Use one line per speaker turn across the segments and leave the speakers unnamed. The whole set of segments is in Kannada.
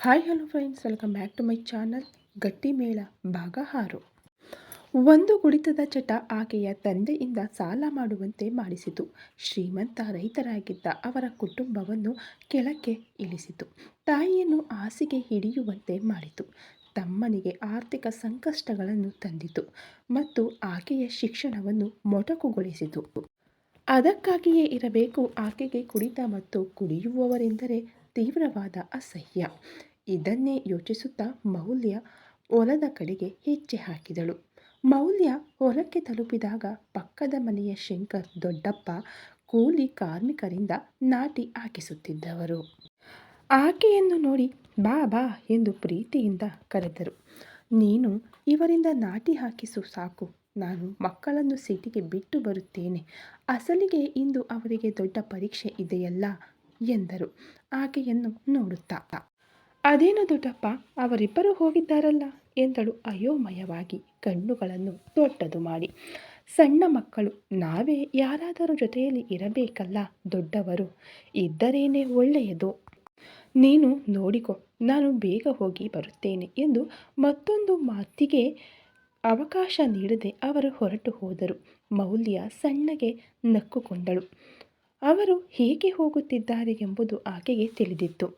Hi hello friends welcome back to my channel Gattimela ಭಾಗ ಆರು ಒಂದು ಕುಡಿತದ ಚಟ ಆಕೆಯ ತಂದೆಯಿಂದ ಸಾಲ ಮಾಡುವಂತೆ ಮಾಡಿಸಿತು. ಶ್ರೀಮಂತ ರೈತರಾಗಿದ್ದ ಅವರ ಕುಟುಂಬವನ್ನು ಕೆಳಕ್ಕೆ ಇಳಿಸಿತು. ತಾಯಿಯನ್ನು ಹಾಸಿಗೆ ಹಿಡಿಯುವಂತೆ ಮಾಡಿತು. ತಮ್ಮನಿಗೆ ಆರ್ಥಿಕ ಸಂಕಷ್ಟಗಳನ್ನು ತಂದಿತು ಮತ್ತು ಆಕೆಯ ಶಿಕ್ಷಣವನ್ನು ಮೊಟಕುಗೊಳಿಸಿತು. ಅದಕ್ಕಾಗಿಯೇ ಇರಬೇಕು, ಆಕೆಗೆ ಕುಡಿತ ಮತ್ತು ಕುಡಿಯುವವರೆಂದರೆ ತೀವ್ರವಾದ ಅಸಹ್ಯ. ಇದನ್ನೇ ಯೋಚಿಸುತ್ತಾ ಮೌಲ್ಯ ಹೊಲದ ಕಡೆಗೆ ಹೆಜ್ಜೆ ಹಾಕಿದಳು. ಮೌಲ್ಯ ಹೊಲಕ್ಕೆ ತಲುಪಿದಾಗ ಪಕ್ಕದ ಮನೆಯ ಶಂಕರ್ ದೊಡ್ಡಪ್ಪ ಕೂಲಿ ಕಾರ್ಮಿಕರಿಂದ ನಾಟಿ ಹಾಕಿಸುತ್ತಿದ್ದವರು. ಆಕೆಯನ್ನು ನೋಡಿ ಬಾ ಬಾ ಎಂದು ಪ್ರೀತಿಯಿಂದ ಕರೆದರು. ನೀನು ಇವರಿಂದ ನಾಟಿ ಹಾಕಿಸು ಸಾಕು. ನಾನು ಮಕ್ಕಳನ್ನು ಸಿಟಿಗೆ ಬಿಟ್ಟು ಬರುತ್ತೇನೆ. ಅಸಲಿಗೆ ಇಂದು ಅವರಿಗೆ ದೊಡ್ಡ ಪರೀಕ್ಷೆ ಇದೆಯಲ್ಲ ಎಂದರು. ಆಕೆಯನ್ನು ನೋಡುತ್ತಾ ಅದೇನು ದೊಡ್ಡಪ್ಪ, ಅವರಿಬ್ಬರು ಹೋಗಿದ್ದಾರಲ್ಲ? ಎಂದಳು ಅಯೋಮಯವಾಗಿ, ಕಣ್ಣುಗಳನ್ನು ದೊಡ್ಡದು ಮಾಡಿ. ಸಣ್ಣ ಮಕ್ಕಳು, ನಾವೇ ಯಾರಾದರೂ ಜೊತೆಯಲ್ಲಿ ಇರಬೇಕಲ್ಲ ದೊಡ್ಡವರು? ಇದ್ದರೇನೇ ಒಳ್ಳೆಯದು. ನೀನು ನೋಡಿಕೊ, ನಾನು ಬೇಗ ಹೋಗಿ ಬರುತ್ತೇನೆ ಎಂದು ಮತ್ತೊಂದು ಮಾತಿಗೆ ಅವಕಾಶ ನೀಡದೆ ಅವರು ಹೊರಟು ಹೋದರು. ಮೌಲ್ಯ ಸಣ್ಣಗೆ ನಕ್ಕುಕೊಂಡಳು. ಅವರು ಹೇಗೆ ಹೋಗುತ್ತಿದ್ದಾರೆ ಎಂಬುದು ಆಕೆಗೆ ತಿಳಿದಿತ್ತು.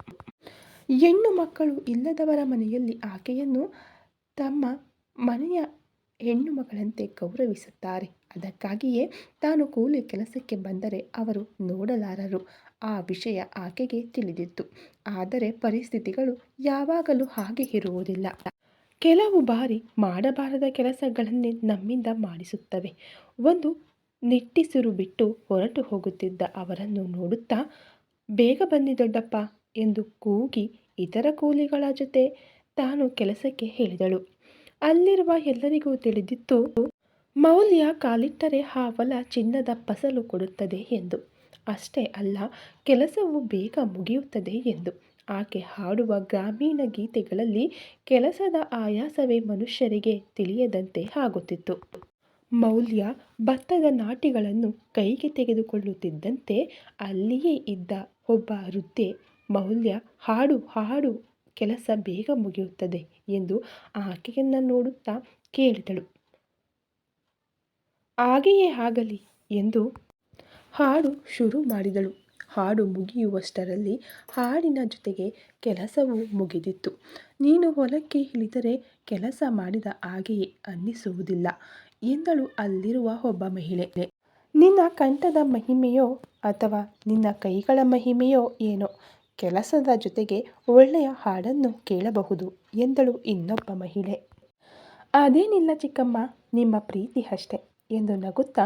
ಹೆಣ್ಣು ಮಕ್ಕಳು ಇಲ್ಲದವರ ಮನೆಯಲ್ಲಿ ಆಕೆಯನ್ನು ತಮ್ಮ ಮನೆಯ ಹೆಣ್ಣು ಮಗಳಂತೆ ಗೌರವಿಸುತ್ತಾರೆ. ಅದಕ್ಕಾಗಿಯೇ ತಾನು ಕೂಲಿ ಕೆಲಸಕ್ಕೆ ಬಂದರೆ ಅವರು ನೋಡಲಾರರು. ಆ ವಿಷಯ ಆಕೆಗೆ ತಿಳಿದಿತ್ತು. ಆದರೆ ಪರಿಸ್ಥಿತಿಗಳು ಯಾವಾಗಲೂ ಹಾಗೆ ಇರುವುದಿಲ್ಲ. ಕೆಲವು ಬಾರಿ ಮಾಡಬಾರದ ಕೆಲಸಗಳನ್ನೇ ನಮ್ಮಿಂದ ಮಾಡಿಸುತ್ತವೆ. ಒಂದು ನಿಟ್ಟಿಸಿರು ಬಿಟ್ಟು ಹೊರಟು ಹೋಗುತ್ತಿದ್ದ ಅವರನ್ನು ನೋಡುತ್ತಾ, ಬೇಗ ಬನ್ನಿ ದೊಡ್ಡಪ್ಪ ಎಂದು ಕೂಗಿ ಇತರ ಕೂಲಿಗಳ ಜೊತೆ ತಾನು ಕೆಲಸಕ್ಕೆ ಹೇಳಿದಳು ಅಲ್ಲಿರುವ ಎಲ್ಲರಿಗೂ ತಿಳಿದಿತ್ತು, ಮೌಲ್ಯ ಕಾಲಿಟ್ಟರೆ ಹೊಲ ಚಿನ್ನದ ಫಸಲು ಕೊಡುತ್ತದೆ ಎಂದು. ಅಷ್ಟೇ ಅಲ್ಲ, ಕೆಲಸವು ಬೇಗ ಮುಗಿಯುತ್ತದೆ ಎಂದು. ಆಕೆ ಹಾಡುವ ಗ್ರಾಮೀಣ ಗೀತೆಗಳಲ್ಲಿ ಕೆಲಸದ ಆಯಾಸವೇ ಮನುಷ್ಯರಿಗೆ ತಿಳಿಯದಂತೆ ಆಗುತ್ತಿತ್ತು. ಮೌಲ್ಯ ಭತ್ತದ ನಾಟಿಗಳನ್ನು ಕೈಗೆ ತೆಗೆದುಕೊಳ್ಳುತ್ತಿದ್ದಂತೆ ಅಲ್ಲಿಯೇ ಇದ್ದ ಒಬ್ಬ ವೃದ್ಧೆ ಮೌಲ್ಯ ಹಾಡು ಹಾಡು ಕೆಲಸ ಬೇಗ ಮುಗಿಯುತ್ತದೆ ಎಂದು ಆಕೆಯನ್ನು ನೋಡುತ್ತಾ ಕೇಳಿದಳು. ಹಾಗೆಯೇ ಆಗಲಿ ಎಂದು ಹಾಡು ಶುರು ಮಾಡಿದಳು. ಹಾಡು ಮುಗಿಯುವಷ್ಟರಲ್ಲಿ ಹಾಡಿನ ಜೊತೆಗೆ ಕೆಲಸವೂ ಮುಗಿದಿತ್ತು. ನೀನು ಹೊಲಕ್ಕೆ ಇಳಿದರೆ ಕೆಲಸ ಮಾಡಿದ ಹಾಗೆಯೇ ಅನ್ನಿಸುವುದಿಲ್ಲ ಎಂದಳು ಅಲ್ಲಿರುವ ಒಬ್ಬ ಮಹಿಳೆ. ನಿನ್ನ ಕಂಠದ ಮಹಿಮೆಯೋ ಅಥವಾ ನಿನ್ನ ಕೈಗಳ ಮಹಿಮೆಯೋ ಏನೋ ಕೆಲಸದ ಜೊತೆಗೆ ಒಳ್ಳೆಯ ಹಾಡನ್ನು ಕೇಳಬಹುದು ಎಂದಳು ಇನ್ನೊಬ್ಬ ಮಹಿಳೆ. ಅದೇನಿಲ್ಲ ಚಿಕ್ಕಮ್ಮ, ನಿಮ್ಮ ಪ್ರೀತಿ ಅಷ್ಟೆ ಎಂದು ನಗುತ್ತಾ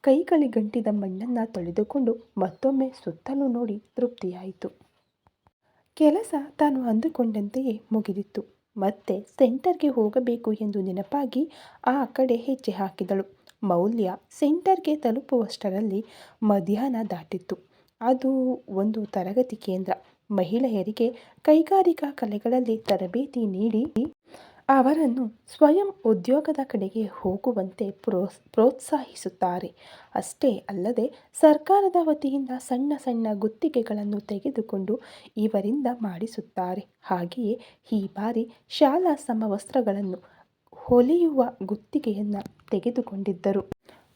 ಕೈಗಳಿಗಂಟಿದ ಮಣ್ಣನ್ನು ತೊಳೆದುಕೊಂಡು ಮತ್ತೊಮ್ಮೆ ಸುತ್ತಲೂ ನೋಡಿ ತೃಪ್ತಿಯಾಯಿತು. ಕೆಲಸ ತಾನು ಅಂದುಕೊಂಡಂತೆಯೇ ಮುಗಿದಿತ್ತು. ಮತ್ತೆ ಸೆಂಟರ್ಗೆ ಹೋಗಬೇಕು ಎಂದು ನೆನಪಾಗಿ ಆ ಕಡೆ ಹೆಜ್ಜೆ ಹಾಕಿದಳು. ಮೌಲ್ಯ ಸೆಂಟರ್ಗೆ ತಲುಪುವಷ್ಟರಲ್ಲಿ ಮಧ್ಯಾಹ್ನ ದಾಟಿತ್ತು. ಅದು ಒಂದು ತರಗತಿ ಕೇಂದ್ರ. ಮಹಿಳೆಯರಿಗೆ ಕೈಗಾರಿಕಾ ಕಲೆಗಳಲ್ಲಿ ತರಬೇತಿ ನೀಡಿ ಅವರನ್ನು ಸ್ವಯಂ ಉದ್ಯೋಗದ ಕಡೆಗೆ ಹೋಗುವಂತೆ ಪ್ರೋಸ್ ಪ್ರೋತ್ಸಾಹಿಸುತ್ತಾರೆ. ಅಷ್ಟೇ ಅಲ್ಲದೆ ಸರ್ಕಾರದ ವತಿಯಿಂದ ಸಣ್ಣ ಸಣ್ಣ ಗುತ್ತಿಗೆಗಳನ್ನು ತೆಗೆದುಕೊಂಡು ಇವರಿಂದ ಮಾಡಿಸುತ್ತಾರೆ. ಹಾಗೆಯೇ ಈ ಬಾರಿ ಶಾಲಾ ಸಮವಸ್ತ್ರಗಳನ್ನು ಹೊಲಿಯುವ ಗುತ್ತಿಗೆಯನ್ನು ತೆಗೆದುಕೊಂಡಿದ್ದರು.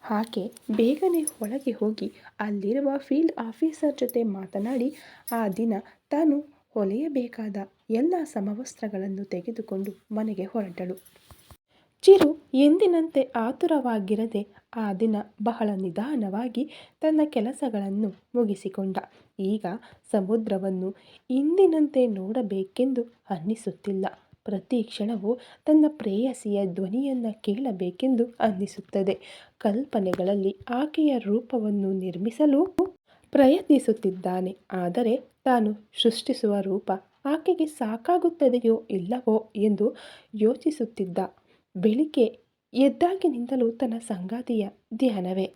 ಹಾಗೆ ಬೇಗನೆ ಒಳಗೆ ಹೋಗಿ ಅಲ್ಲಿರುವ ಫೀಲ್ಡ್ ಆಫೀಸರ್ ಜೊತೆ ಮಾತನಾಡಿ, ಆ ದಿನ ತಾನು ಹೊಲೆಯಬೇಕಾದ ಎಲ್ಲ ಸಮವಸ್ತ್ರಗಳನ್ನು ತೆಗೆದುಕೊಂಡು ಮನೆಗೆ ಹೊರಟಳು. ಚಿರು ಎಂದಿನಂತೆ ಆತುರವಾಗಿರದೆ ಆ ದಿನ ಬಹಳ ನಿಧಾನವಾಗಿ ತನ್ನ ಕೆಲಸಗಳನ್ನು ಮುಗಿಸಿಕೊಂಡ. ಈಗ ಸಮುದ್ರವನ್ನು ಇಂದಿನಂತೆ ನೋಡಬೇಕೆಂದು ಅನ್ನಿಸುತ್ತಿಲ್ಲ. ಪ್ರತಿ ಕ್ಷಣವೂ ತನ್ನ ಪ್ರೇಯಸಿಯ ಧ್ವನಿಯನ್ನು ಕೇಳಬೇಕೆಂದು ಅನ್ನಿಸುತ್ತದೆ. ಕಲ್ಪನೆಗಳಲ್ಲಿ ಆಕೆಯ ರೂಪವನ್ನು ನಿರ್ಮಿಸಲು ಪ್ರಯತ್ನಿಸುತ್ತಿದ್ದಾನೆ. ಆದರೆ ತಾನು ಸೃಷ್ಟಿಸುವ ರೂಪ ಆಕೆಗೆ ಸಾಕಾಗುತ್ತದೆಯೋ ಇಲ್ಲವೋ ಎಂದು ಯೋಚಿಸುತ್ತಿದ್ದ. ಬೆಳಿಗ್ಗೆ ಎದ್ದಾಗಿನಿಂದಲೂ ತನ್ನ ಸಂಗಾತಿಯ ಧ್ಯಾನವೇ.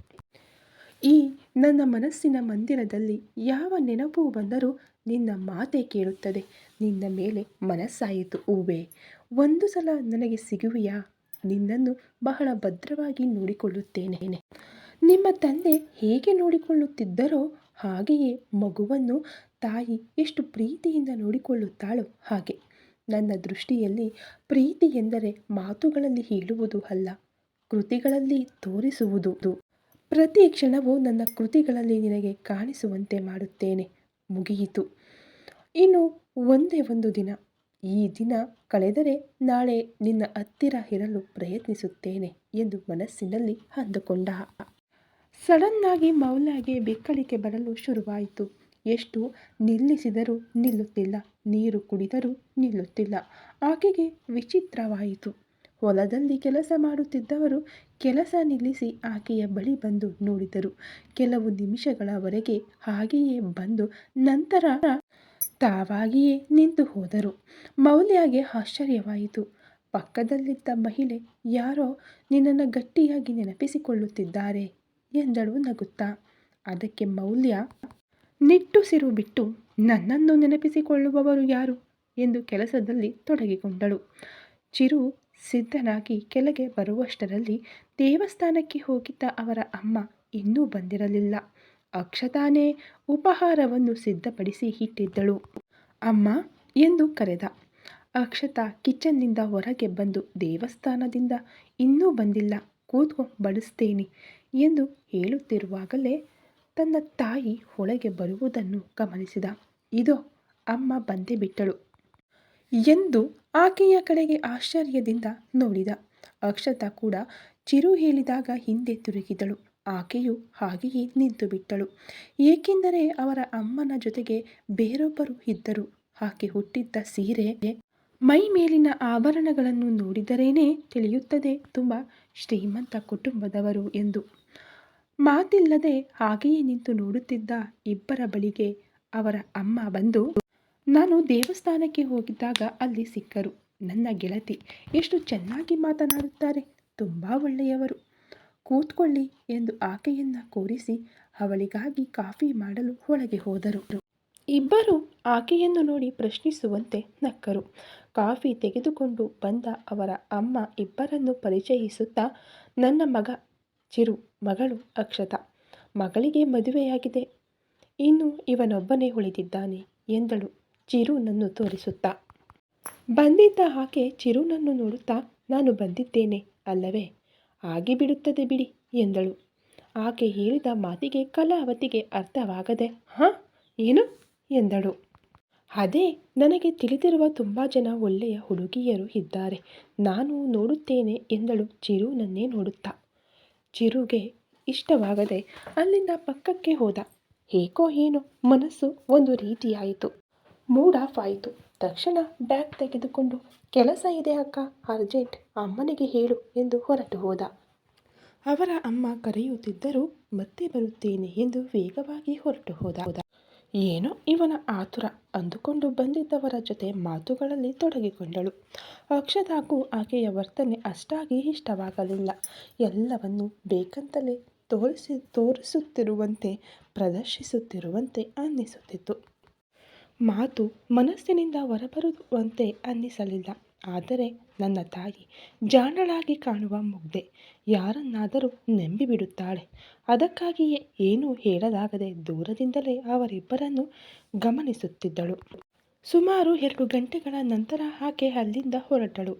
ಈ ನನ್ನ ಮನಸ್ಸಿನ ಮಂದಿರದಲ್ಲಿ ಯಾವ ನೆನಪು ಬಂದರೂ ನಿನ್ನ ಮಾತೆ ಕೇಳುತ್ತದೆ. ನಿನ್ನ ಮೇಲೆ ಮನಸ್ಸಾಯಿತು ಹೂವೆ ಒಂದು ಸಲ ನನಗೆ ಸಿಗುವೆಯಾ? ನಿನ್ನನ್ನು ಬಹಳ ಭದ್ರವಾಗಿ ನೋಡಿಕೊಳ್ಳುತ್ತೇನೆ. ನಿಮ್ಮ ತಂದೆ ಹೇಗೆ ನೋಡಿಕೊಳ್ಳುತ್ತಿದ್ದರೋ ಹಾಗೆಯೇ ಮಗುವನ್ನು ತಾಯಿ ಎಷ್ಟು ಪ್ರೀತಿಯಿಂದ ನೋಡಿಕೊಳ್ಳುತ್ತಾಳೋ ಹಾಗೆ. ನನ್ನ ದೃಷ್ಟಿಯಲ್ಲಿ ಪ್ರೀತಿ ಎಂದರೆ ಮಾತುಗಳಲ್ಲಿ ಹೇಳುವುದು ಅಲ್ಲ, ಕೃತಿಗಳಲ್ಲಿ ತೋರಿಸುವುದು ಪ್ರತಿ ಕ್ಷಣವೂ ನನ್ನ ಕೃತಿಗಳಲ್ಲಿ ನಿನಗೆ ಕಾಣಿಸುವಂತೆ ಮಾಡುತ್ತೇನೆ, ಮುಗಿಯಿತು. ಇನ್ನು ಒಂದೇ ಒಂದು ದಿನ, ಈ ದಿನ ಕಳೆದರೆ ನಾಳೆ ನಿನ್ನ ಹತ್ತಿರ ಇರಲು ಪ್ರಯತ್ನಿಸುತ್ತೇನೆ ಎಂದು ಮನಸ್ಸಿನಲ್ಲಿ ಅಂದುಕೊಂಡ. ಸಡನ್ನಾಗಿ ಮೌಲಾಗೆ ಬೆಕ್ಕಳಿಕೆ ಬರಲು ಶುರುವಾಯಿತು. ಎಷ್ಟು ನಿಲ್ಲಿಸಿದರೂ ನಿಲ್ಲುತ್ತಿಲ್ಲ, ನೀರು ಕುಡಿದರೂ ನಿಲ್ಲುತ್ತಿಲ್ಲ. ಆಕೆಗೆ ವಿಚಿತ್ರವಾಯಿತು. ಹೊಲದಲ್ಲಿ ಕೆಲಸ ಮಾಡುತ್ತಿದ್ದವರು ಕೆಲಸ ನಿಲ್ಲಿಸಿ ಆಕೆಯ ಬಳಿ ಬಂದು ನೋಡಿದರು. ಕೆಲವು ನಿಮಿಷಗಳವರೆಗೆ ಹಾಗೆಯೇ ಬಂದು ನಂತರ ತಾವಾಗಿಯೇ ನಿಂತು ಹೋದರು. ಮೌಲ್ಯಗೆ ಆಶ್ಚರ್ಯವಾಯಿತು. ಪಕ್ಕದಲ್ಲಿದ್ದ ಮಹಿಳೆ, ಯಾರೋ ನಿನ್ನನ್ನು ಗಟ್ಟಿಯಾಗಿ ನೆನಪಿಸಿಕೊಳ್ಳುತ್ತಿದ್ದಾರೆ ಎಂದಳು ನಗುತ್ತಾ. ಅದಕ್ಕೆ ಮೌಲ್ಯ ನಿಟ್ಟುಸಿರು ಬಿಟ್ಟು ನನ್ನನ್ನು ನೆನಪಿಸಿಕೊಳ್ಳುವವರು ಯಾರು? ಎಂದು ಕೆಲಸದಲ್ಲಿ ತೊಡಗಿಕೊಂಡಳು. ಚಿರು ಸಿದ್ಧನಾಗಿ ಕೆಳಗೆ ಬರುವಷ್ಟರಲ್ಲಿ ದೇವಸ್ಥಾನಕ್ಕೆ ಹೋಗಿದ್ದ ಅವರ ಅಮ್ಮ ಇನ್ನೂ ಬಂದಿರಲಿಲ್ಲ. ಅಕ್ಷತಾನೇ ಉಪಹಾರವನ್ನು ಸಿದ್ಧಪಡಿಸಿ ಇಟ್ಟಿದ್ದಳು. ಅಮ್ಮ ಎಂದು ಕರೆದ. ಅಕ್ಷತಾ ಕಿಚನ್ನಿಂದ ಹೊರಗೆ ಬಂದು ದೇವಸ್ಥಾನದಿಂದ ಇನ್ನೂ ಬಂದಿಲ್ಲ ಕೂತ್ಕೊ ಬಡಿಸ್ತೇನೆ ಎಂದು ಹೇಳುತ್ತಿರುವಾಗಲೇ ತನ್ನ ತಾಯಿ ಒಳಗೆ ಬರುವುದನ್ನು ಗಮನಿಸಿದ. ಇದೋ, ಅಮ್ಮ ಬಂದೇ ಬಿಟ್ಟಳು ಎಂದು ಆಕೆಯ ಕಡೆಗೆ ಆಶ್ಚರ್ಯದಿಂದ ನೋಡಿದ. ಅಕ್ಷತಾ ಕೂಡ ಚಿರು ಹೇಳಿದಾಗ ಹಿಂದೆ ತಿರುಗಿದಳು. ಆಕೆಯು ಹಾಗೆಯೇ ನಿಂತು ಬಿಟ್ಟಳು. ಏಕೆಂದರೆ ಅವರ ಅಮ್ಮನ ಜೊತೆಗೆ ಬೇರೊಬ್ಬರು ಇದ್ದರು. ಆಕೆ ಹುಟ್ಟಿದ್ದ ಸೀರೆ ಮೈ ಮೇಲಿನ ಆಭರಣಗಳನ್ನು ನೋಡಿದರೇನೇ ತಿಳಿಯುತ್ತದೆ. ತುಂಬ ಶ್ರೀಮಂತ ಕುಟುಂಬದವರು ಎಂದು. ಮಾತಿಲ್ಲದೆ ಹಾಗೆಯೇ ನಿಂತು ನೋಡುತ್ತಿದ್ದ ಇಬ್ಬರ ಬಳಿಗೆ ಅವರ ಅಮ್ಮ ಬಂದು, ನಾನು ದೇವಸ್ಥಾನಕ್ಕೆ ಹೋಗಿದ್ದಾಗ ಅಲ್ಲಿ ಸಿಕ್ಕರು. ನನ್ನ ಗೆಳತಿ ಎಷ್ಟು ಚೆನ್ನಾಗಿ ಮಾತನಾಡುತ್ತಾರೆ. ತುಂಬ ಒಳ್ಳೆಯವರು. ಕೂತ್ಕೊಳ್ಳಿ ಎಂದು ಆಕೆಯನ್ನು ಕೂರಿಸಿ ಅವಳಿಗಾಗಿ ಕಾಫಿ ಮಾಡಲು ಒಳಗೆ ಹೋದರು. ಇಬ್ಬರು ಆಕೆಯನ್ನು ನೋಡಿ ಪ್ರಶ್ನಿಸುವಂತೆ ನಕ್ಕರು. ಕಾಫಿ ತೆಗೆದುಕೊಂಡು ಬಂದ ಅವರ ಅಮ್ಮ ಇಬ್ಬರನ್ನು ಪರಿಚಯಿಸುತ್ತಾ, ನನ್ನ ಮಗ ಚಿರು ಮಗಳು ಅಕ್ಷತಾ. ಮಗಳಿಗೆ ಮದುವೆಯಾಗಿದೆ. ಇನ್ನು ಇವನೊಬ್ಬನೇ ಉಳಿದಿದ್ದಾನೆ ಎಂದಳು ಚಿರುನನ್ನು ತೋರಿಸುತ್ತಾ. ಬಂದಿದ್ದ ಆಕೆ ಚಿರುನನ್ನು ನೋಡುತ್ತಾ ನಾನು ಬಂದಿದ್ದೇನೆ ಅಲ್ಲವೇ? ಆಗಿಬಿಡುತ್ತದೆ ಬಿಡಿ ಎಂದಳು. ಆಕೆ ಹೇಳಿದ ಮಾತಿಗೆ ಕಲಾವತಿಗೆ ಅರ್ಥವಾಗದೆ, ಹಾಂ, ಏನು? ಎಂದಳು. ಅದೇ, ನನಗೆ ತಿಳಿದಿರುವ ತುಂಬ ಜನ ಒಳ್ಳೆಯ ಹುಡುಗಿಯರು ಇದ್ದಾರೆ. ನಾನು ನೋಡುತ್ತೇನೆ ಎಂದಳು ಚಿರುನನ್ನೇ ನೋಡುತ್ತಾ. ಚಿರುಗೆ ಇಷ್ಟವಾಗದೆ ಅಲ್ಲಿಂದ ಪಕ್ಕಕ್ಕೆ ಹೋದ. ಏಕೋ ಏನೋ, ಮನಸ್ಸು ಒಂದು ರೀತಿಯಾಯಿತು. ಮೂಡ್ ಆಫ್ ಆಯಿತು ತಕ್ಷಣ ಬ್ಯಾಗ್ ತೆಗೆದುಕೊಂಡು, ಕೆಲಸ ಇದೆ ಅಕ್ಕ, ಅರ್ಜೆಂಟ್, ಅಮ್ಮನಿಗೆ ಹೇಳು ಎಂದು ಹೊರಟು ಹೋದ. ಅವರ ಅಮ್ಮ ಕರೆಯುತ್ತಿದ್ದರೂ, ಮತ್ತೆ ಬರುತ್ತೇನೆ ಎಂದು ವೇಗವಾಗಿ ಹೊರಟು ಹೋದ. ಏನೋ ಇವನ ಆತುರ ಅಂದುಕೊಂಡು ಬಂದಿದ್ದವರ ಜೊತೆ ಮಾತುಗಳಲ್ಲಿ ತೊಡಗಿಕೊಂಡಳು. ಅಕ್ಷತಾಗೂ ಆಕೆಯ ವರ್ತನೆ ಅಷ್ಟಾಗಿ ಇಷ್ಟವಾಗಲಿಲ್ಲ. ಎಲ್ಲವನ್ನು ಬೇಕಂತಲೇ ತೋರಿಸಿ, ತೋರಿಸುತ್ತಿರುವಂತೆ, ಪ್ರದರ್ಶಿಸುತ್ತಿರುವಂತೆ ಅನ್ನಿಸುತ್ತಿತ್ತು. ಮಾತು ಮನಸ್ಸಿನಿಂದ ಹೊರಬರುವಂತೆ ಅನ್ನಿಸಲಿಲ್ಲ. ಆದರೆ ನನ್ನ ತಾಯಿ ಜಾಣಳಾಗಿ ಕಾಣುವ ಮುಗ್ಧೆ. ಯಾರನ್ನಾದರೂ ನಂಬಿಬಿಡುತ್ತಾಳೆ. ಅದಕ್ಕಾಗಿಯೇ ಏನೂ ಹೇಳಲಾಗದೆ ದೂರದಿಂದಲೇ ಅವರಿಬ್ಬರನ್ನು ಗಮನಿಸುತ್ತಿದ್ದಳು. ಸುಮಾರು ಎರಡು ಗಂಟೆಗಳ ನಂತರ ಆಕೆ ಅಲ್ಲಿಂದ ಹೊರಟಳು.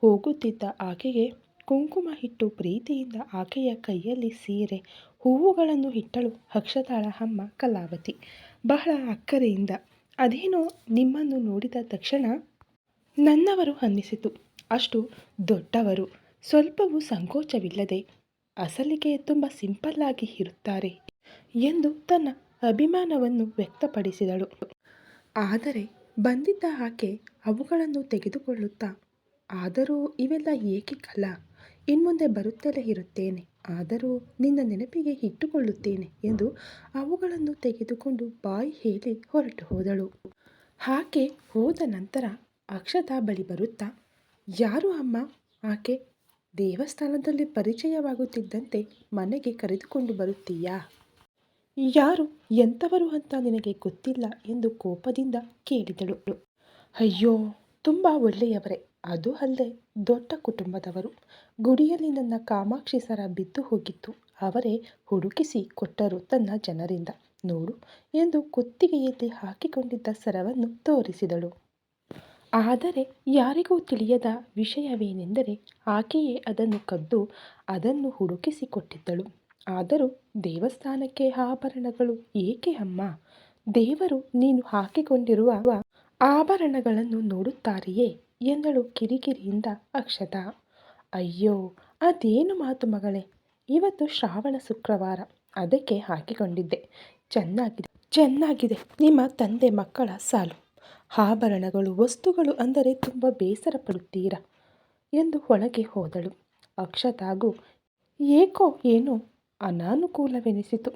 ಹೋಗುತ್ತಿದ್ದ ಆಕೆಗೆ ಕುಂಕುಮ ಇಟ್ಟು ಪ್ರೀತಿಯಿಂದ ಆಕೆಯ ಕೈಯಲ್ಲಿ ಸೀರೆ, ಹೂವುಗಳನ್ನು ಇಟ್ಟಳು ಅಕ್ಷತಾಳ ಅಮ್ಮ ಕಲಾವತಿ. ಬಹಳ ಅಕ್ಕರೆಯಿಂದ. ಅದೇನೋ ನಿಮ್ಮನ್ನು ನೋಡಿದ ತಕ್ಷಣ ನನ್ನವರು ಅನ್ನಿಸಿತು. ಅಷ್ಟು ದೊಡ್ಡವರು. ಸ್ವಲ್ಪವೂ ಸಂಕೋಚವಿಲ್ಲದೆ ಅಸಲಿಗೆ ತುಂಬ ಸಿಂಪಲ್ ಆಗಿ ಇರುತ್ತಾರೆ ಎಂದು ತನ್ನ ಅಭಿಮಾನವನ್ನು ವ್ಯಕ್ತಪಡಿಸಿದಳು. ಆದರೆ ಬಂದಿದ್ದ ಆಕೆ ಅವುಗಳನ್ನು ತೆಗೆದುಕೊಳ್ಳುತ್ತಾ, ಆದರೂ ಇವೆಲ್ಲ ಏಕೆ ಕಲ? ಇನ್ಮುಂದೆ ಬರುತ್ತಲೇ ಇರುತ್ತೇನೆ. ಆದರೂ ನಿನ್ನ ನೆನಪಿಗೆ ಇಟ್ಟುಕೊಳ್ಳುತ್ತೇನೆ ಎಂದು ಅವುಗಳನ್ನು ತೆಗೆದುಕೊಂಡು ಬಾಯಿ ಹೇಳಿ ಹೊರಟು ಹೋದಳು. ಆಕೆ ಹೋದ ನಂತರ ಅಕ್ಷತಾ ಬಳಿ ಬರುತ್ತಾ? ಯಾರು ಅಮ್ಮ? ಆಕೆ ದೇವಸ್ಥಾನದಲ್ಲಿ ಪರಿಚಯವಾಗುತ್ತಿದ್ದಂತೆ ಮನೆಗೆ ಕರೆದುಕೊಂಡು ಬರುತ್ತೀಯಾ? ಯಾರು? ಎಂಥವರು ಅಂತ ನಿನಗೆ ಗೊತ್ತಿಲ್ಲ ಎಂದು ಕೋಪದಿಂದ ಕೇಳಿದಳು. ಅಯ್ಯೋ, ತುಂಬ ಒಳ್ಳೆಯವರೇ. ಅದು ಅಲ್ಲದೆ ದೊಡ್ಡ ಕುಟುಂಬದವರು. ಗುಡಿಯಲ್ಲಿ ನನ್ನ ಕಾಮಾಕ್ಷಿ ಸರ ಬಿದ್ದು ಹೋಗಿತ್ತು. ಅವರೇ ಹುಡುಕಿಸಿ ಕೊಟ್ಟರು ತನ್ನ ಜನರಿಂದ. ನೋಡು ಎಂದು ಕುತ್ತಿಗೆಯಲ್ಲಿ ಹಾಕಿಕೊಂಡಿದ್ದ ಸರವನ್ನು ತೋರಿಸಿದಳು. ಆದರೆ ಯಾರಿಗೂ ತಿಳಿಯದ ವಿಷಯವೇನೆಂದರೆ ಆಕೆಯೇ ಅದನ್ನು ಕದ್ದು ಅದನ್ನು ಹುಡುಕಿಸಿಕೊಟ್ಟಿದ್ದಳು. ಆದರೂ ದೇವಸ್ಥಾನಕ್ಕೆ ಆಭರಣಗಳು ಏಕೆ ಅಮ್ಮ? ದೇವರು ನೀನು ಹಾಕಿಕೊಂಡಿರುವ ಆಭರಣಗಳನ್ನು ನೋಡುತ್ತಾರೆಯೇ? ಎಂದಳು ಕಿರಿಕಿರಿಯಿಂದ ಅಕ್ಷತಾ. ಅಯ್ಯೋ, ಅದೇನು ಮಾತು ಮಗಳೇ? ಇವತ್ತು ಶ್ರಾವಣ ಶುಕ್ರವಾರ, ಅದಕ್ಕೆ ಹಾಕಿಕೊಂಡಿದ್ದೆ. ಚೆನ್ನಾಗಿದೆ ಚೆನ್ನಾಗಿದೆ. ನಿಮ್ಮ ತಂದೆ ಮಕ್ಕಳ ಸಾಲು. ಆಭರಣಗಳು, ವಸ್ತುಗಳು ಅಂದರೆ ತುಂಬ ಬೇಸರ ಪಡುತ್ತೀರಾ ಎಂದು ಒಳಗೆ ಹೋದಳು. ಅಕ್ಷತಾಗೂ, ಏಕೋ ಏನೋ ಅನಾನುಕೂಲವೆನಿಸಿತು.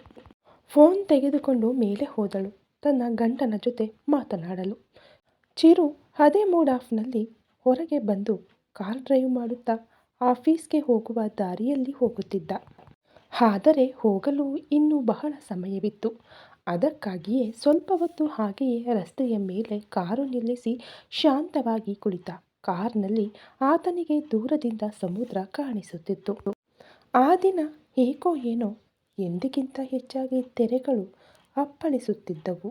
ಫೋನ್ ತೆಗೆದುಕೊಂಡು ಮೇಲೆ ಹೋದಳು. ತನ್ನ ಗಂಡನ ಜೊತೆ ಮಾತನಾಡಲು. ಚಿರು ಅದೇ ಮೂಡ್ ಆಫ್ನಲ್ಲಿ ಹೊರಗೆ ಬಂದು ಕಾರ್ ಡ್ರೈವ್ ಮಾಡುತ್ತಾ ಆಫೀಸ್ಗೆ ಹೋಗುವ ದಾರಿಯಲ್ಲಿ ಹೋಗುತ್ತಿದ್ದ. ಆದರೆ ಹೋಗಲು ಇನ್ನೂ ಬಹಳ ಸಮಯವಿತ್ತು. ಅದಕ್ಕಾಗಿಯೇ ಸ್ವಲ್ಪ ಹೊತ್ತು ಹಾಗೆಯೇ ರಸ್ತೆಯ ಮೇಲೆ ಕಾರು ನಿಲ್ಲಿಸಿ ಶಾಂತವಾಗಿ ಕುಳಿತ. ಕಾರ್ನಲ್ಲಿ ಆತನಿಗೆ ದೂರದಿಂದ ಸಮುದ್ರ ಕಾಣಿಸುತ್ತಿತ್ತು. ಆ ದಿನ ಏಕೋ ಏನೋ ಎಂದಿಗಿಂತ ಹೆಚ್ಚಾಗಿ ತೆರೆಗಳು ಅಪ್ಪಳಿಸುತ್ತಿದ್ದವು.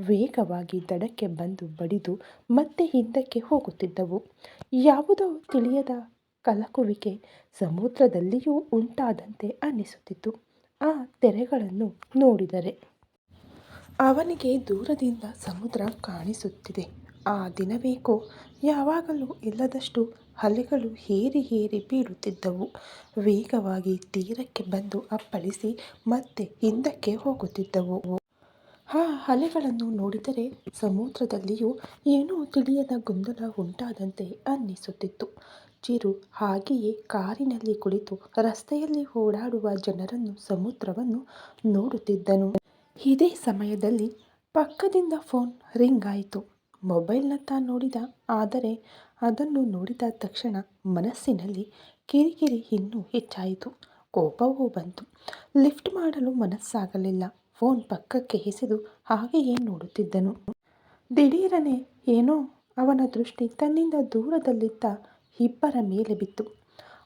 ವೇಗವಾಗಿ ದಡಕ್ಕೆ ಬಂದು ಬಡಿದು ಮತ್ತೆ ಹಿಂದಕ್ಕೆ ಹೋಗುತ್ತಿದ್ದವು. ಯಾವುದೋ ತಿಳಿಯದ ಕಲಕುವಿಕೆ ಸಮುದ್ರದಲ್ಲಿಯೂ ಉಂಟಾದಂತೆ ಅನ್ನಿಸುತ್ತಿತ್ತು. ಆ ತೆರೆಗಳನ್ನು ನೋಡಿದರೆ ಅವನಿಗೆ ದೂರದಿಂದ ಸಮುದ್ರ ಕಾಣಿಸುತ್ತಿದೆ. ಆ ದಿನವೇಕೋ, ಯಾವಾಗಲೂ ಇಲ್ಲದಷ್ಟು ಅಲೆಗಳು ಹೇರಿ ಹೇರಿ ಬೀಳುತ್ತಿದ್ದವು. ವೇಗವಾಗಿ ತೀರಕ್ಕೆ ಬಂದು ಅಪ್ಪಳಿಸಿ ಮತ್ತೆ ಹಿಂದಕ್ಕೆ ಹೋಗುತ್ತಿದ್ದವು. ಆ ಅಲೆಗಳನ್ನು ನೋಡಿದರೆ ಸಮುದ್ರದಲ್ಲಿಯೂ ಏನೋ ತಿಳಿಯದ ಗೊಂದಲ ಉಂಟಾದಂತೆ ಅನ್ನಿಸುತ್ತಿತ್ತು. ಚಿರು ಹಾಗೆಯೇ ಕಾರಿನಲ್ಲಿ ಕುಳಿತು ರಸ್ತೆಯಲ್ಲಿ ಓಡಾಡುವ ಜನರನ್ನು ಸಮುದ್ರವನ್ನು ನೋಡುತ್ತಿದ್ದನು. ಇದೇ ಸಮಯದಲ್ಲಿ ಪಕ್ಕದಿಂದ ಫೋನ್ ರಿಂಗ್ ಆಯಿತು. ಮೊಬೈಲ್ನತ್ತ ನೋಡಿದ, ಆದರೆ ಅದನ್ನು ನೋಡಿದ ತಕ್ಷಣ ಮನಸ್ಸಿನಲ್ಲಿ ಕಿರಿಕಿರಿ ಇನ್ನೂ ಹೆಚ್ಚಾಯಿತು. ಕೋಪವೂ ಬಂತು. ಲಿಫ್ಟ್ ಮಾಡಲು ಮನಸ್ಸಾಗಲಿಲ್ಲ. ಫೋನ್ ಪಕ್ಕಕ್ಕೆ ಎಸೆದು ಹಾಗೆಯೇ ನೋಡುತ್ತಿದ್ದನು. ದಿಢೀರನೆ, ಏನೋ ಅವನ ದೃಷ್ಟಿ ತನ್ನಿಂದ ದೂರದಲ್ಲಿದ್ದ ಇಬ್ಬರ ಮೇಲೆ ಬಿತ್ತು.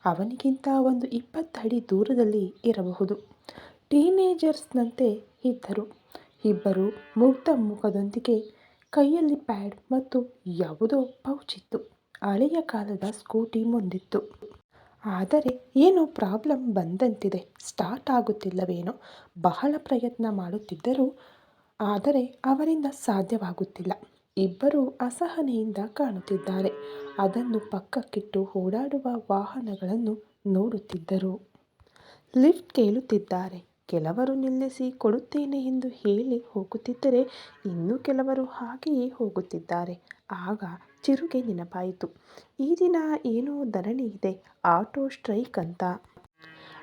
ಅವನಿಗಿಂತ ಒಂದು ಇಪ್ಪತ್ತಡಿ ದೂರದಲ್ಲಿ ಇರಬಹುದು. ಟೀನೇಜರ್ಸ್ನಂತೆ ಇದ್ದರು. ಇಬ್ಬರು ಮುಗ್ಧ ಮುಖದೊಂದಿಗೆ ಕೈಯಲ್ಲಿ ಪ್ಯಾಡ್ ಮತ್ತು ಯಾವುದೋ ಪೌಚಿತ್ತು. ಹಳೆಯ ಕಾಲದ ಸ್ಕೂಟಿ ಮುಂದಿತ್ತು. ಆದರೆ ಏನೋ ಪ್ರಾಬ್ಲಮ್ ಬಂದಂತಿದೆ. ಸ್ಟಾರ್ಟ್ ಆಗುತ್ತಿಲ್ಲವೇನೋ. ಬಹಳ ಪ್ರಯತ್ನ ಮಾಡುತ್ತಿದ್ದರೂ. ಆದರೆ ಅವರಿಂದ ಸಾಧ್ಯವಾಗುತ್ತಿಲ್ಲ. ಇಬ್ಬರೂ ಅಸಹನೆಯಿಂದ ಕಾಣುತ್ತಿದ್ದಾರೆ. ಅದನ್ನು ಪಕ್ಕಕ್ಕಿಟ್ಟು ಓಡಾಡುವ ವಾಹನಗಳನ್ನು ನೋಡುತ್ತಿದ್ದರು. ಲಿಫ್ಟ್ ಕೇಳುತ್ತಿದ್ದಾರೆ. ಕೆಲವರು ನಿಲ್ಲಿಸಿ ಕೊಡುತ್ತೇನೆ ಎಂದು ಹೇಳಿ ಹೋಗುತ್ತಿದ್ದರೆ ಇನ್ನು ಕೆಲವರು ಹಾಗೆಯೇ ಹೋಗುತ್ತಿದ್ದಾರೆ. ಆಗ ಚಿರುಗೆ ನೆನಪಾಯಿತು. ಈ ದಿನ ಏನೋ ಧರಣಿ ಇದೆ. ಆಟೋ ಸ್ಟ್ರೈಕ್ ಅಂತ.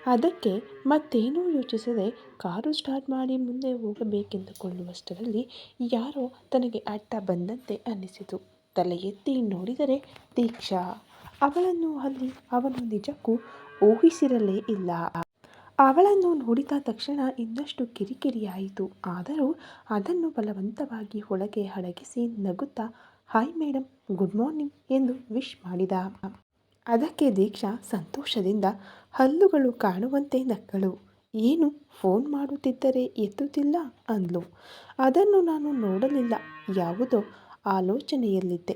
ಅದಕ್ಕೆ ಮತ್ತೇನೂ ಯೋಚಿಸದೆ ಕಾರು ಸ್ಟಾರ್ಟ್ ಮಾಡಿ ಮುಂದೆ ಹೋಗಬೇಕೆಂದುಕೊಳ್ಳುವಷ್ಟರಲ್ಲಿ ಯಾರೋ ತನಗೆ ಅಡ್ಡ ಬಂದಂತೆ ಅನ್ನಿಸಿತು. ತಲೆ ಎತ್ತಿ ನೋಡಿದರೆ ದೀಕ್ಷಾ. ಅವಳನ್ನು ಅಲ್ಲಿ ಅವನು ನಿಜಕ್ಕೂ ಊಹಿಸಿರಲೇ ಇಲ್ಲ. ಅವಳನ್ನು ನೋಡಿದ ತಕ್ಷಣ ಇನ್ನಷ್ಟು ಕಿರಿಕಿರಿಯಾಯಿತು. ಆದರೂ ಅದನ್ನು ಬಲವಂತವಾಗಿ ಒಳಗೆ ಅಡಗಿಸಿ ನಗುತ್ತಾ, ಹಾಯ್ ಮೇಡಮ್ ಗುಡ್ ಮಾರ್ನಿಂಗ್ ಎಂದು ವಿಶ್ ಮಾಡಿದ. ಅದಕ್ಕೆ ದೀಕ್ಷಾ ಸಂತೋಷದಿಂದ ಹಲ್ಲುಗಳು ಕಾಣುವಂತೆ ನಕ್ಕಳು. ಏನು ಫೋನ್ ಮಾಡುತ್ತಿದ್ದರೆ ಎತ್ತುತ್ತಿಲ್ಲ ಅಂದ್ಲು. ಅದನ್ನು ನಾನು ನೋಡಲಿಲ್ಲ. ಯಾವುದೋ ಆಲೋಚನೆಯಲ್ಲಿದ್ದೆ.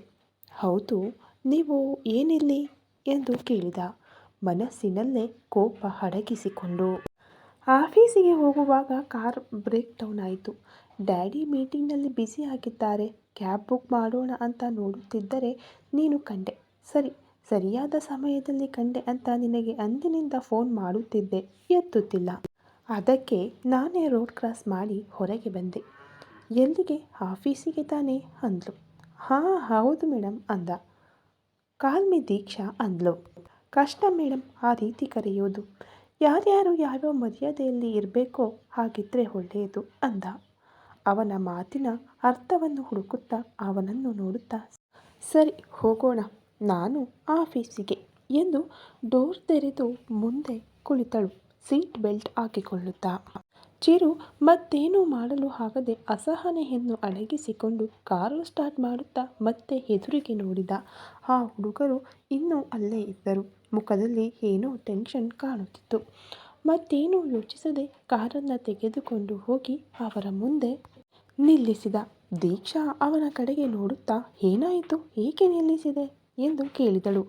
ಹೌದು, ನೀವು ಏನಿಲ್ಲಿ? ಎಂದು ಕೇಳಿದ. ಮನಸ್ಸಿನಲ್ಲೇ ಕೋಪ ಅಡಗಿಸಿಕೊಂಡು ಆಫೀಸಿಗೆ ಹೋಗುವಾಗ ಕಾರ್ ಬ್ರೇಕ್ ಡೌನ್ ಆಯಿತು. ಡ್ಯಾಡಿ ಮೀಟಿಂಗ್ನಲ್ಲಿ ಬ್ಯುಸಿ ಆಗಿದ್ದಾರೆ. ಕ್ಯಾಬ್ ಬುಕ್ ಮಾಡೋಣ ಅಂತ ನೋಡುತ್ತಿದ್ದರೆ ನೀನು ಕಂಡೆ. ಸರಿ ಸರಿಯಾದ ಸಮಯದಲ್ಲಿ ಕಂಡೆ ಅಂತ ನಿನಗೆ ಅಂದಿನಿಂದ ಫೋನ್ ಮಾಡುತ್ತಿದ್ದೆ. ಎತ್ತುತ್ತಿಲ್ಲ. ಅದಕ್ಕೆ ನಾನೇ ರೋಡ್ ಕ್ರಾಸ್ ಮಾಡಿ ಹೊರಗೆ ಬಂದೆ. ಎಲ್ಲಿಗೆ? ಆಫೀಸಿಗೆ ತಾನೇ? ಅಂದ್ಲು. ಹಾಂ, ಹೌದು ಮೇಡಮ್ ಅಂದ. ಕಾಲ್ಮಿ ದೀಕ್ಷಾ ಅಂದ್ಲು. ಕಷ್ಟ ಮೇಡಮ್ ಆ ರೀತಿ ಕರೆಯೋದು. ಯಾರ್ಯಾರು ಯಾವ್ಯಾವ ಮರ್ಯಾದೆಯಲ್ಲಿ ಇರಬೇಕೋ ಹಾಗಿದ್ರೆ ಒಳ್ಳೆಯದು, ಅಂದ. ಅವನ ಮಾತಿನ ಅರ್ಥವನ್ನು ಹುಡುಕುತ್ತಾ ಅವನನ್ನು ನೋಡುತ್ತಾ, ಸರಿ, ಹೋಗೋಣ. ನಾನು ಆಫೀಸಿಗೆ ಎಂದು ಡೋರ್ ತೆರೆದು ಮುಂದೆ ಕುಳಿತಳು. ಸೀಟ್ ಬೆಲ್ಟ್ ಹಾಕಿಕೊಳ್ಳುತ್ತಾ. ಚಿರು, ಮತ್ತೇನೂ ಮಾಡಲು ಆಗದೆ ಅಸಹನೆಯನ್ನು ಅಡಗಿಸಿಕೊಂಡು ಕಾರು ಸ್ಟಾರ್ಟ್ ಮಾಡುತ್ತಾ ಮತ್ತೆ ಎದುರಿಗೆ ನೋಡಿದ ಆ ಹುಡುಗರು ಇನ್ನೂ ಅಲ್ಲೇ ಇದ್ದರು. ಮುಖದಲ್ಲಿ ಏನೋ ಟೆನ್ಷನ್ ಕಾಣುತ್ತಿತ್ತು. ಮತ್ತೇನೂ ಯೋಚಿಸದೆ ಕಾರನ್ನು ತೆಗೆದುಕೊಂಡು ಹೋಗಿ ಅವರ ಮುಂದೆ ನಿಲ್ಲಿಸಿದ. ದೀಕ್ಷಾ ಅವನ ಕಡೆಗೆ ನೋಡುತ್ತಾ, ಏನಾಯಿತು? ಏಕೆ ನಿಲ್ಲಿಸಿದೆ? ಎಂದು ಕೇಳಿದಳು.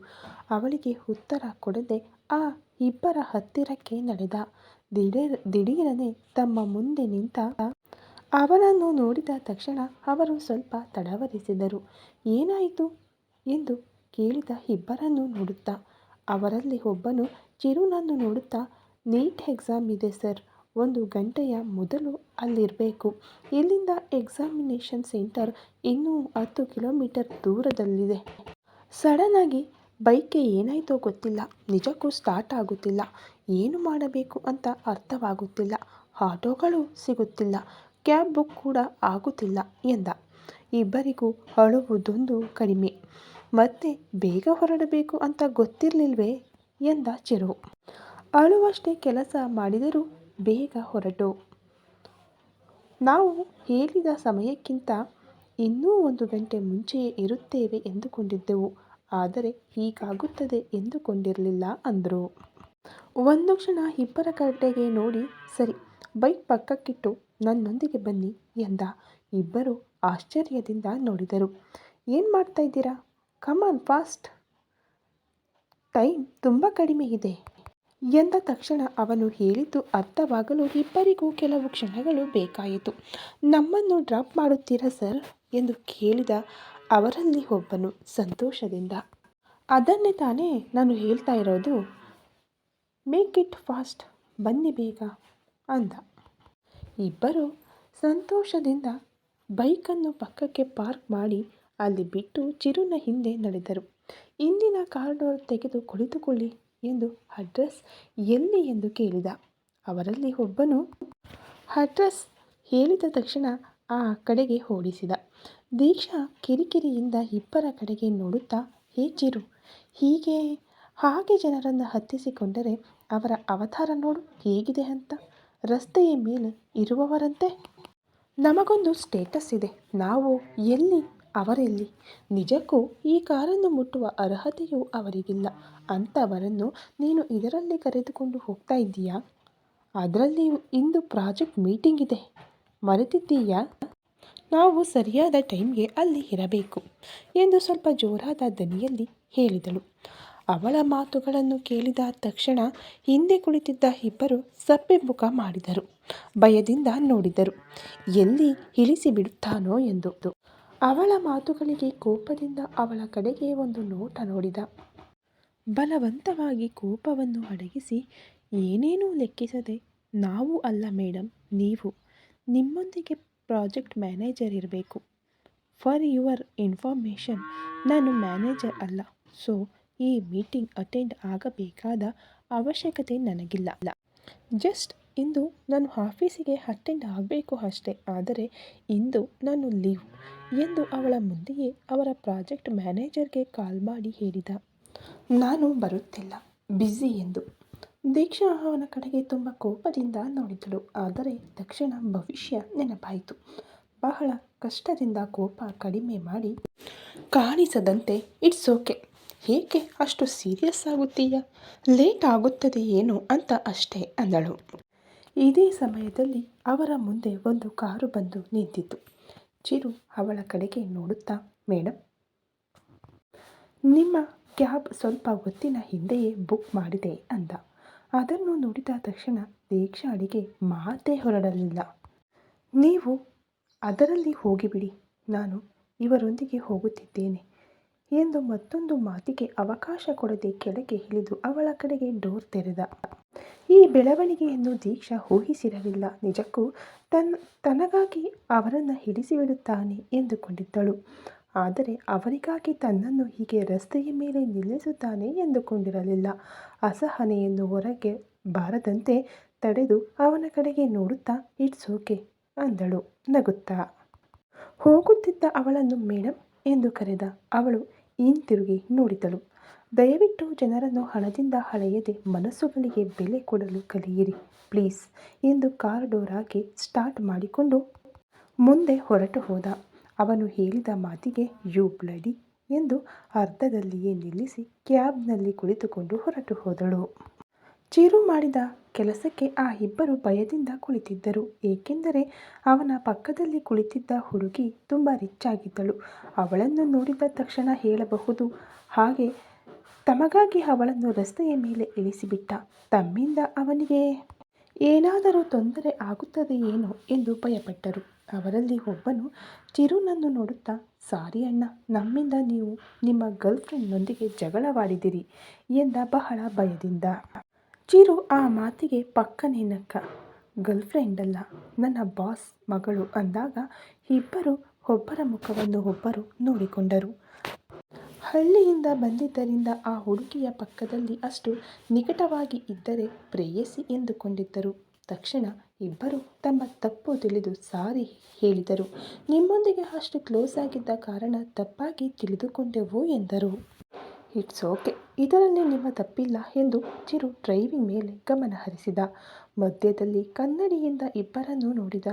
ಅವಳಿಗೆ ಉತ್ತರ ಕೊಡದೆ ಆ ಇಬ್ಬರ ಹತ್ತಿರಕ್ಕೆ ನಡೆದ. ದಿಢೀರ್ ದಿಢೀರನೆ ತಮ್ಮ ಮುಂದೆ ನಿಂತ ಅವನನ್ನು ನೋಡಿದ ತಕ್ಷಣ ಅವರು ಸ್ವಲ್ಪ ತಡವರಿಸಿದರು. ಏನಾಯಿತು? ಎಂದು ಕೇಳಿದ ಇಬ್ಬರನ್ನು ನೋಡುತ್ತಾ, ಅವರಲ್ಲಿ ಒಬ್ಬನು ಚಿರುನನ್ನು ನೋಡುತ್ತಾ, ನೀಟ್ ಎಕ್ಸಾಮ್ ಇದೆ ಸರ್, ಒಂದು ಗಂಟೆಯ ಮೊದಲು ಅಲ್ಲಿರಬೇಕು. ಇಲ್ಲಿಂದ ಎಕ್ಸಾಮಿನೇಷನ್ ಸೆಂಟರ್ ಇನ್ನೂ ಹತ್ತು ಕಿಲೋಮೀಟರ್ ದೂರದಲ್ಲಿದೆ. ಸಡನ್ನಾಗಿ ಬೈಕ್ಗೆ ಏನಾಯಿತೋ ಗೊತ್ತಿಲ್ಲ. ನಿಜಕ್ಕೂ ಸ್ಟಾರ್ಟ್ ಆಗುತ್ತಿಲ್ಲ. ಏನು ಮಾಡಬೇಕು ಅಂತ ಅರ್ಥವಾಗುತ್ತಿಲ್ಲ. ಆಟೋಗಳು ಸಿಗುತ್ತಿಲ್ಲ. ಕ್ಯಾಬ್ ಬುಕ್ ಕೂಡ ಆಗುತ್ತಿಲ್ಲ ಎಂದ. ಇಬ್ಬರಿಗೂ ಅಳುವುದೊಂದು ಕಡಿಮೆ. ಮತ್ತೆ ಬೇಗ ಹೊರಡಬೇಕು ಅಂತ ಗೊತ್ತಿರಲಿಲ್ವೇ ಎಂದ ಚಿರು. ಅಳುವಷ್ಟೇ ಕೆಲಸ ಮಾಡಿದರೂ ಬೇಗ ಹೊರಟು. ನಾವು ಹೇಳಿದ ಸಮಯಕ್ಕಿಂತ ಇನ್ನೂ ಒಂದು ಗಂಟೆ ಮುಂಚೆಯೇ ಇರುತ್ತೇವೆ ಎಂದುಕೊಂಡಿದ್ದೆವು. ಆದರೆ ಹೀಗಾಗುತ್ತದೆ ಎಂದುಕೊಂಡಿರಲಿಲ್ಲ ಅಂದರು. ಒಂದು ಕ್ಷಣ ಇಬ್ಬರ ಕಡೆಗೆ ನೋಡಿ, ಸರಿ, ಬೈಕ್ ಪಕ್ಕಕ್ಕಿಟ್ಟು ನನ್ನೊಂದಿಗೆ ಬನ್ನಿ ಎಂದ. ಇಬ್ಬರು ಆಶ್ಚರ್ಯದಿಂದ ನೋಡಿದರು. ಏನು ಮಾಡ್ತಾ ಇದ್ದೀರಾ? ಕಮಾನ್ ಫಾಸ್ಟ್ ಟೈಮ್ ತುಂಬ ಕಡಿಮೆ ಇದೆ ಎಂದ ತಕ್ಷಣ ಅವನು ಹೇಳಿದ್ದು ಅರ್ಥವಾಗಲು ಇಬ್ಬರಿಗೂ ಕೆಲವು ಕ್ಷಣಗಳು ಬೇಕಾಯಿತು. ನಮ್ಮನ್ನು ಡ್ರಾಪ್ ಮಾಡುತ್ತೀರಾ ಸರ್ ಎಂದು ಕೇಳಿದ ಅವರಲ್ಲಿ ಒಬ್ಬನು ಸಂತೋಷದಿಂದ, ಅದನ್ನೇ ತಾನೇ ನಾನು ಹೇಳ್ತಾ ಇರೋದು. ಮೇಕ್ ಇಟ್ ಫಾಸ್ಟ್, ಬನ್ನಿ ಬೇಗ, ಅಂದ. ಇಬ್ಬರು ಸಂತೋಷದಿಂದ ಬೈಕನ್ನು ಪಕ್ಕಕ್ಕೆ ಪಾರ್ಕ್ ಮಾಡಿ ಅಲ್ಲಿ ಬಿಟ್ಟು ಚಿರುನ ಹಿಂದೆ ನಡೆದರು. ಇಂದಿನ ಕಾರ್ಡೋರ್ ತೆಗೆದು ಕುಳಿತುಕೊಳ್ಳಿ ಎಂದು ಅಡ್ರೆಸ್ ಎಲ್ಲಿ ಎಂದು ಕೇಳಿದ. ಅವರಲ್ಲಿ ಒಬ್ಬನು ಅಡ್ರೆಸ್ ಹೇಳಿದ ತಕ್ಷಣ ಆ ಕಡೆಗೆ ಓಡಿಸಿದ. ದೀಕ್ಷಾ ಕಿರಿಕಿರಿಯಿಂದ ಇಬ್ಬರ ಕಡೆಗೆ ನೋಡುತ್ತಾ, ಹೇ ಚಿರು, ಹೀಗೆ, ಹಾಗೆ ಜನರನ್ನು ಹತ್ತಿಸಿಕೊಂಡರೆ ಅವರ ಅವತಾರ ನೋಡು, ಹೇಗಿದೆ ಅಂತ? ರಸ್ತೆಯ ಮೇಲೆ ಇರುವವರಂತೆ? ನಮಗೊಂದು ಸ್ಟೇಟಸ್ ಇದೆ. ನಾವು ಎಲ್ಲಿ, ಅವರೆಲ್ಲಿ? ನಿಜಕ್ಕೂ ಈ ಕಾರನ್ನು ಮುಟ್ಟುವ ಅರ್ಹತೆಯೂ ಅವರಿಗಿಲ್ಲ. ಅಂಥವರನ್ನು ನೀನು ಇದರಲ್ಲಿ ಕರೆದುಕೊಂಡು ಹೋಗ್ತಾ ಇದ್ದೀಯಾ? ಅದರಲ್ಲಿ ಇಂದು ಪ್ರಾಜೆಕ್ಟ್ ಮೀಟಿಂಗ್ ಇದೆ. ಮರೆತಿದ್ದೀಯಾ? ನಾವು ಸರಿಯಾದ ಟೈಮ್ಗೆ ಅಲ್ಲಿ ಇರಬೇಕು ಎಂದು ಸ್ವಲ್ಪ ಜೋರಾದ ದನಿಯಲ್ಲಿ ಹೇಳಿದಳು. ಅವಳ ಮಾತುಗಳನ್ನು ಕೇಳಿದ ತಕ್ಷಣ ಹಿಂದೆ ಕುಳಿತಿದ್ದ ಇಬ್ಬರು ಸಪ್ಪೆ ಮುಖ ಮಾಡಿದರು. ಭಯದಿಂದ ನೋಡಿದರು, ಎಲ್ಲಿ ಇಳಿಸಿ ಬಿಡುತ್ತಾನೋ ಎಂದು. ಅವಳ ಮಾತುಗಳಿಗೆ ಕೋಪದಿಂದ ಅವಳ ಕಡೆಗೆ ಒಂದು ನೋಟ ನೋಡಿದ. ಬಲವಂತವಾಗಿ ಕೋಪವನ್ನು ಅಡಗಿಸಿ, ಏನೇನೂ ಲೆಕ್ಕಿಸದೆ, ನಾವು ಅಲ್ಲ ಮೇಡಮ್ ನೀವು. ನಿಮ್ಮೊಂದಿಗೆ ಪ್ರಾಜೆಕ್ಟ್ ಮ್ಯಾನೇಜರ್ ಇರಬೇಕು. ಫಾರ್ ಯುವರ್ ಇನ್ಫಾರ್ಮೇಷನ್, ನಾನು ಮ್ಯಾನೇಜರ್ ಅಲ್ಲ. ಸೊ, ಈ ಮೀಟಿಂಗ್ ಅಟೆಂಡ್ ಆಗಬೇಕಾದ ಅವಶ್ಯಕತೆ ನನಗಿಲ್ಲ. ಜಸ್ಟ್ ಇಂದು ನಾನು ಆಫೀಸಿಗೆ ಅಟೆಂಡ್ ಆಗಬೇಕು ಅಷ್ಟೇ. ಆದರೆ ಇಂದು ನಾನು ಲೀವ್ ಎಂದು ಅವಳ ಮುಂದೆಯೇ ಅವರ ಪ್ರಾಜೆಕ್ಟ್ ಮ್ಯಾನೇಜರ್ಗೆ ಕಾಲ್ ಮಾಡಿ ಹೇಳಿದ. ನಾನು ಬರುತ್ತಿಲ್ಲ. ಬ್ಯುಸಿ ಎಂದು ದೀಕ್ಷಾ ಅವನ ಕಡೆಗೆ ತುಂಬ ಕೋಪದಿಂದ ನೋಡಿದಳು. ಆದರೆ ತಕ್ಷಣ ಭವಿಷ್ಯ ನೆನಪಾಯಿತು. ಬಹಳ ಕಷ್ಟದಿಂದ ಕೋಪ ಕಡಿಮೆ ಮಾಡಿ ಕಾಣಿಸದಂತೆ, ಇಟ್ಸ್ ಓಕೆ. ಏಕೆ ಅಷ್ಟು ಸೀರಿಯಸ್ ಆಗುತ್ತೀಯ? ಲೇಟ್ ಆಗುತ್ತದೆ ಏನು ಅಂತ ಅಷ್ಟೇ ಅಂದಳು. ಇದೇ ಸಮಯದಲ್ಲಿ ಅವರ ಮುಂದೆ ಒಂದು ಕಾರು ಬಂದು ನಿಂತಿತು ಚಿರು ಅವಳ ಕಡೆಗೆ ನೋಡುತ್ತಾ ಮೇಡಮ್ ನಿಮ್ಮ ಕ್ಯಾಬ್ ಸ್ವಲ್ಪ ಹೊತ್ತಿನ ಹಿಂದೆಯೇ ಬುಕ್ ಮಾಡಿದೆ ಅಂದ. ಅದನ್ನು ನೋಡಿದ ತಕ್ಷಣ ದೀಕ್ಷಾಳಿಗೆ ಮಾತೇ ಹೊರಡಲಿಲ್ಲ. ನೀವು ಅದರಲ್ಲಿ ಹೋಗಿಬಿಡಿ. ನಾನು ಇವರೊಂದಿಗೆ ಹೋಗುತ್ತಿದ್ದೇನೆ ಎಂದು ಮತ್ತೊಂದು ಮಾತಿಗೆ ಅವಕಾಶ ಕೊಡದೆ ಕೆಳಗೆ ಇಳಿದು ಅವಳ ಕಡೆಗೆ ಡೋರ್ ತೆರೆದ. ಈ ಬೆಳವಣಿಗೆಯನ್ನು ದೀಕ್ಷಾ ಊಹಿಸಿರಲಿಲ್ಲ. ನಿಜಕ್ಕೂ ತನ್ನ ತನಗಾಗಿ ಅವರನ್ನು ಹಿಡಿಸಿಬಿಡುತ್ತಾನೆ ಎಂದುಕೊಂಡಿದ್ದಳು. ಆದರೆ ಅವರಿಗಾಗಿ ತನ್ನನ್ನು ಹೀಗೆ ರಸ್ತೆಯ ಮೇಲೆ ನಿಲ್ಲಿಸುತ್ತಾನೆ ಎಂದುಕೊಂಡಿರಲಿಲ್ಲ. ಅಸಹನೆಯನ್ನು ಹೊರಗೆ ಬಾರದಂತೆ ತಡೆದು ಅವನ ಕಡೆಗೆ ನೋಡುತ್ತಾ, ಇಟ್ಸ್ ಓಕೆ ಅಂದಳು, ನಗುತ್ತಾ. ಹೋಗುತ್ತಿದ್ದ ಅವಳನ್ನು ಮೇಡಮ್ ಎಂದು ಕರೆದ ಅವಳು ಹಿಂತಿರುಗಿ ನೋಡಿದಳು. ದಯವಿಟ್ಟು ಜನರನ್ನು ಹಣದಿಂದ ಹಳೆಯದೆ ಮನಸ್ಸುಗಳಿಗೆ ಬೆಲೆ ಕೊಡಲು ಕಲಿಯಿರಿ, ಪ್ಲೀಸ್ ಎಂದು ಕಾರ್ ಡೋರ್ ಸ್ಟಾರ್ಟ್ ಮಾಡಿಕೊಂಡು ಮುಂದೆ ಹೊರಟು ಹೋದ. ಅವನು ಹೇಳಿದ ಮಾತಿಗೆ, ಯು ಬ್ಲಡಿ ಎಂದು ಅರ್ಧದಲ್ಲಿಯೇ ನಿಲ್ಲಿಸಿ ಕ್ಯಾಬ್ನಲ್ಲಿ ಕುಳಿತುಕೊಂಡು ಹೊರಟು ಹೋದಳು. ಚೀರು ಮಾಡಿದ ಕೆಲಸಕ್ಕೆ ಆ ಇಬ್ಬರು ಭಯದಿಂದ ಕುಳಿತಿದ್ದರು. ಏಕೆಂದರೆ ಅವನ ಪಕ್ಕದಲ್ಲಿ ಕುಳಿತಿದ್ದ ಹುಡುಗಿ ತುಂಬ ರಿಚ್ಚಾಗಿದ್ದಳು. ಅವಳನ್ನು ನೋಡಿದ ತಕ್ಷಣ ಹೇಳಬಹುದು, ಹಾಗೆ ತಮಗಾಗಿ ಅವಳನ್ನು ರಸ್ತೆಯ ಮೇಲೆ ಇಳಿಸಿಬಿಟ್ಟ. ತಮ್ಮಿಂದ ಅವನಿಗೆ ಏನಾದರೂ ತೊಂದರೆ ಆಗುತ್ತದೆ ಏನೋ ಎಂದು ಭಯಪಟ್ಟರು. ಅವರಲ್ಲಿ ಒಬ್ಬನು ಚಿರುನನ್ನು ನೋಡುತ್ತಾ, ಸಾರಿ ಅಣ್ಣ, ನಮ್ಮಿಂದ ನೀವು ನಿಮ್ಮ ಗರ್ಲ್ಫ್ರೆಂಡ್ನೊಂದಿಗೆ ಜಗಳವಾಡಿದಿರಿ ಎಂದ ಬಹಳ ಭಯದಿಂದ. ಚಿರು ಆ ಮಾತಿಗೆ ಪಕ್ಕ ನಕ್ಕ, ಗರ್ಲ್ಫ್ರೆಂಡ್ ಅಲ್ಲ, ನನ್ನ ಬಾಸ್ ಮಗಳು ಅಂದಾಗ ಇಬ್ಬರು ಒಬ್ಬರ ಮುಖವನ್ನು ಒಬ್ಬರು ನೋಡಿಕೊಂಡರು. ಹಳ್ಳಿಯಿಂದ ಬಂದಿದ್ದರಿಂದ ಆ ಹುಡುಗಿಯ ಪಕ್ಕದಲ್ಲಿ ಅಷ್ಟು ನಿಕಟವಾಗಿ ಇದ್ದರೆ ಪ್ರೇಯಸಿ ಎಂದುಕೊಂಡಿದ್ದರು. ತಕ್ಷಣ ಇಬ್ಬರು ತಮ್ಮ ತಪ್ಪು ತಿಳಿದು ಸಾರಿ ಹೇಳಿದರು. ನಿಮ್ಮೊಂದಿಗೆ ಅಷ್ಟು ಕ್ಲೋಸ್ ಆಗಿದ್ದ ಕಾರಣ ತಪ್ಪಾಗಿ ತಿಳಿದುಕೊಂಡೆವು ಎಂದರು. It's okay. ಇದರಲ್ಲಿ ನಿಮ್ಮ ತಪ್ಪಿಲ್ಲ ಎಂದು ಚಿರು ಡ್ರೈವಿಂಗ್ ಮೇಲೆ ಗಮನ ಹರಿಸಿದ. ಮಧ್ಯದಲ್ಲಿ ಕನ್ನಡಿಯಿಂದ ಇಬ್ಬರನ್ನು ನೋಡಿದ.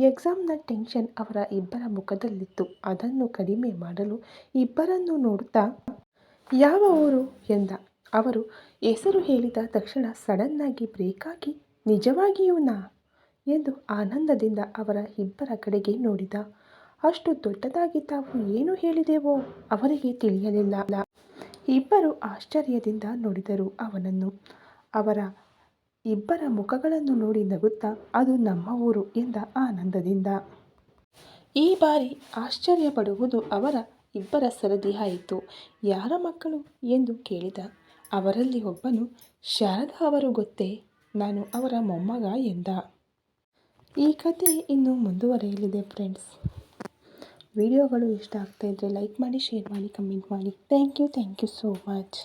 ಎಕ್ಸಾಮ್ನ ಟೆನ್ಷನ್ ಅವರ ಇಬ್ಬರ ಮುಖದಲ್ಲಿತ್ತು. ಅದನ್ನು ಕಡಿಮೆ ಮಾಡಲು ಇಬ್ಬರನ್ನು ನೋಡುತ್ತಾ, ಯಾವ ಊರು? ಎಂದ. ಅವರು ಹೆಸರು ಹೇಳಿದ ತಕ್ಷಣ ಸಡನ್ನಾಗಿ ಬ್ರೇಕ್ ಆಗಿ ನಿಜವಾಗಿಯೂ ನಾ? ಎಂದು ಆನಂದದಿಂದ ಅವರ ಇಬ್ಬರ ಕಡೆಗೆ ನೋಡಿದ. ಅಷ್ಟು ದೊಡ್ಡದಾಗಿ ತಾವು ಏನು ಹೇಳಿದೆವೋ ಅವರಿಗೆ ತಿಳಿಯಲಿಲ್ಲ. ಇಬ್ಬರು ಆಶ್ಚರ್ಯದಿಂದ ನೋಡಿದರು ಅವನನ್ನು. ಅವರ ಇಬ್ಬರ ಮುಖಗಳನ್ನು ನೋಡಿ ನಗುತ್ತಾ, ಅದು ನಮ್ಮ ಊರು ಎಂದ ಆನಂದದಿಂದ. ಈ ಬಾರಿ ಆಶ್ಚರ್ಯ ಪಡುವುದು ಅವರ ಇಬ್ಬರ ಸರದಿ ಆಯಿತು. ಯಾರ ಮಕ್ಕಳು? ಎಂದು ಕೇಳಿದ. ಅವರಲ್ಲಿ ಒಬ್ಬನು, ಶಾರದಾ ಅವರು ಗೊತ್ತೇ? ನಾನು ಅವರ ಮೊಮ್ಮಗ ಎಂದ. ಈ ಕತೆ ಇನ್ನು ಮುಂದುವರೆಯಲಿದೆ ಫ್ರೆಂಡ್ಸ್ ವಿಡಿಯೋಗಳು ಇಷ್ಟ ಆಗ್ತಾಯಿದ್ರೆ ಲೈಕ್ ಮಾಡಿ ಶೇರ್ ಮಾಡಿ ಕಮೆಂಟ್ ಮಾಡಿ. Thank you thank you so much